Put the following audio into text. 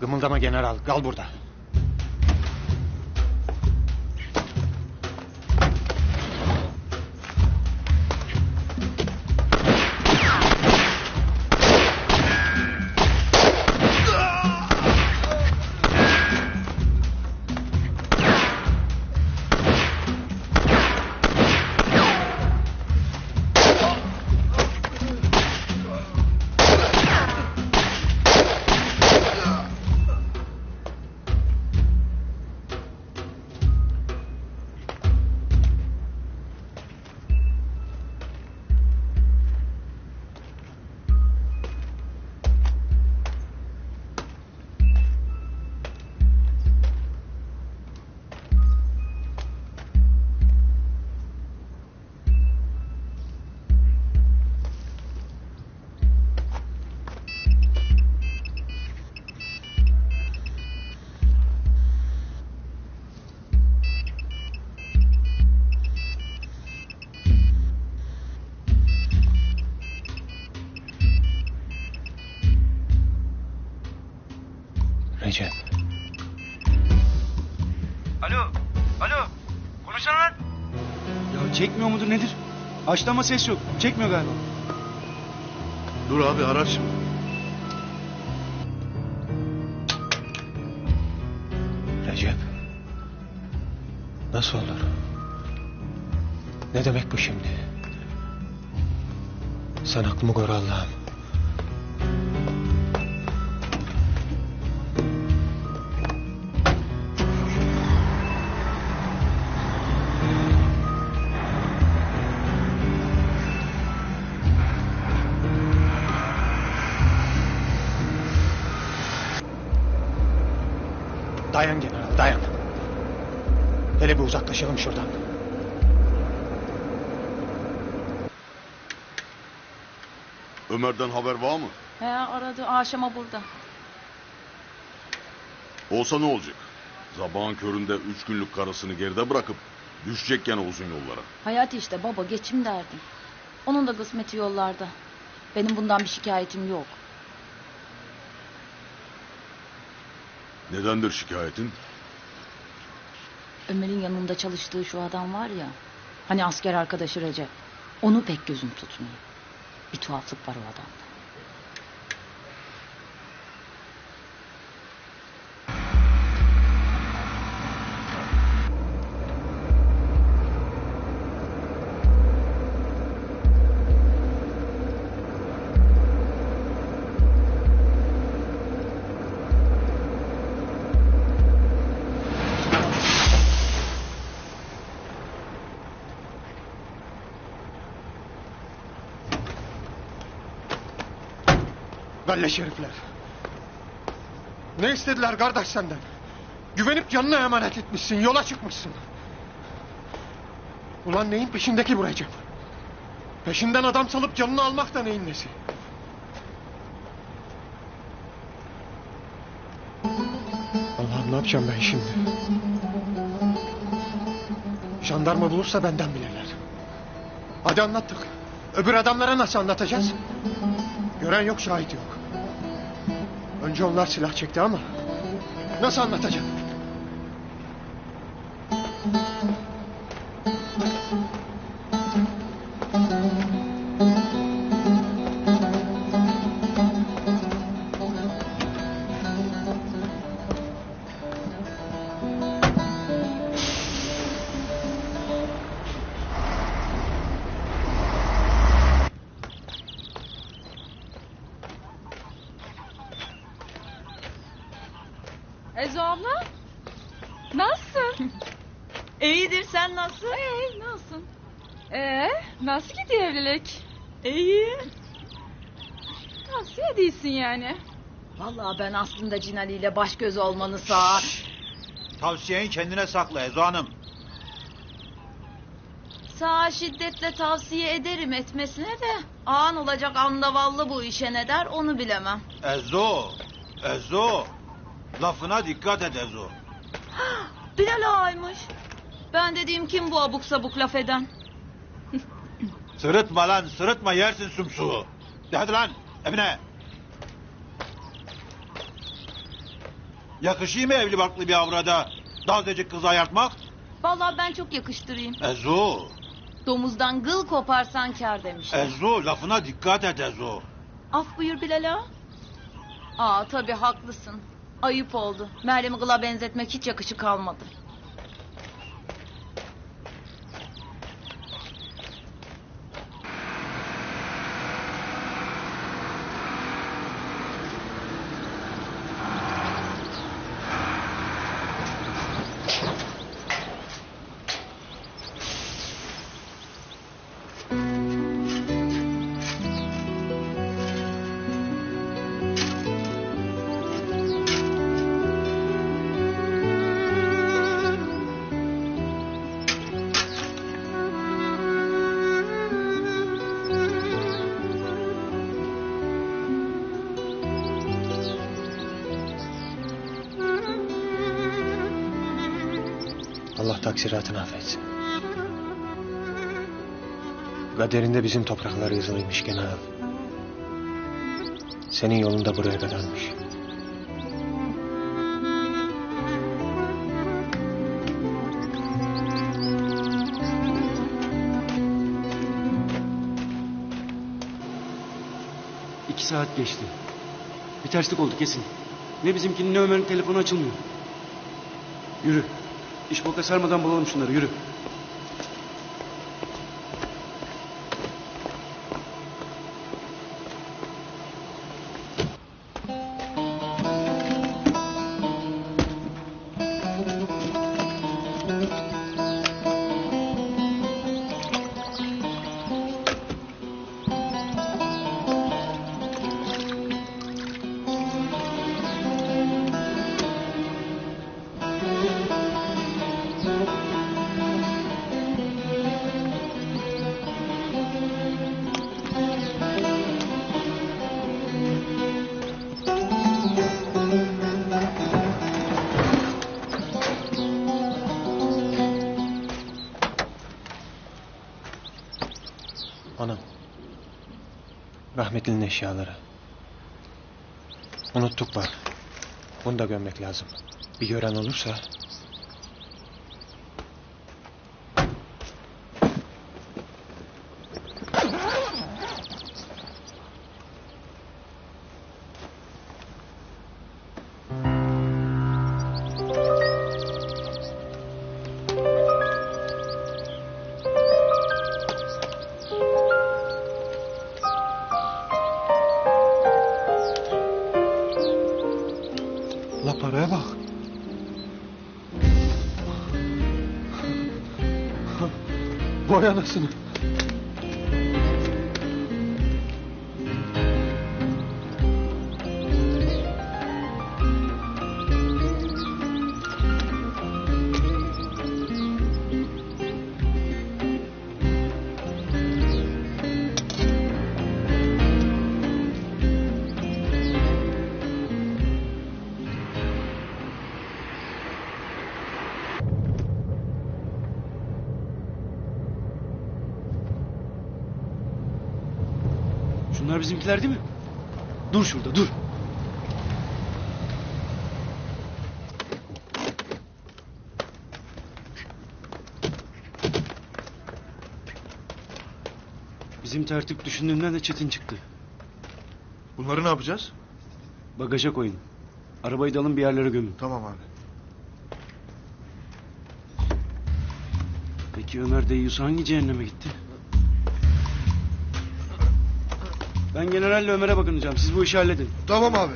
Gımıldama general. Kal burada. Recep. Alo, alo. Konuşsana lan. Ya çekmiyor mudur nedir? Açlama ses yok. Çekmiyor galiba. Dur abi arar şimdi. Recep. Nasıl olur? Ne demek bu şimdi? Sen aklımı koru Allah'ım. Dayan general, dayan. Hele bir uzaklaşalım şuradan. Ömer'den haber var mı? He aradı akşama burada. Olsa ne olacak? Sabahın köründe üç günlük karısını geride bırakıp düşecek gene uzun yollara. Hayat işte baba geçim derdi. Onun da kısmeti yollarda. Benim bundan bir şikayetim yok. Nedendir şikayetin? Ömer'in yanında çalıştığı şu adam var ya. Hani asker arkadaşı Recep. Onu pek gözüm tutmuyor. Bir tuhaflık var o adamda. Galle herifler. Ne istediler kardeş senden? Güvenip canına emanet etmişsin, yola çıkmışsın. Ulan neyin peşindeki bu? Peşinden adam salıp canını almak da neyin nesi? Allah'ım ne yapacağım ben şimdi? Jandarma bulursa benden bilirler. Hadi anlattık. Öbür adamlara nasıl anlatacağız? Gören yok, şahit yok. Önce onlar silah çekti ama nasıl anlatacağım? Ezo abla. Nasılsın? İyidir sen nasıl? İyi nasılsın? Ee, nasıl gidiyor evlilik? İyi. Tavsiye değilsin yani. Vallahi ben aslında Cinali ile baş göz olmanı sağ. Tavsiyeyi kendine sakla Ezo Hanım. Sağa şiddetle tavsiye ederim etmesine de. An olacak andavallı bu işe ne der onu bilemem. Ezo, Ezo. Lafına dikkat et Ezo. Bilal ağaymış. Ben dediğim kim bu abuk sabuk laf eden? Sırıtma lan sırıtma yersin sümsuğu. De hadi lan evine. Yakışıyor mu evli barklı bir avrada dazecik kız ayartmak? Vallahi ben çok yakıştırayım. Ezo, Domuzdan gıl koparsan kar demişler. Ezo lafına dikkat et Ezo. Af buyur Bilal ağa. Aa tabii haklısın. Ayıp oldu. Meryem'i gıla benzetmek hiç yakışık kalmadı. Allah taksiratını affetsin. Kaderinde bizim topraklar yazılıymış gene ağam. Senin yolun da buraya kadarmış. İki saat geçti. Bir terslik oldu kesin. Ne bizimkinin ne Ömer'in telefonu açılmıyor. Yürü. İş boka sarmadan bulalım şunları yürü. Rahmetlinin eşyaları. Unuttuk bak. Bunu da gömmek lazım. Bir gören olursa... correndo assim. Şunlar bizimkiler değil mi? Dur şurada dur. Bizim tertip düşündüğümden de çetin çıktı. Bunları ne yapacağız? Bagaja koyun. Arabayı da alın bir yerlere gömün. Tamam abi. Peki Ömer Deyyus hangi cehenneme gitti? Ben generalle Ömer'e bakınacağım. Siz bu işi halledin. Tamam abi.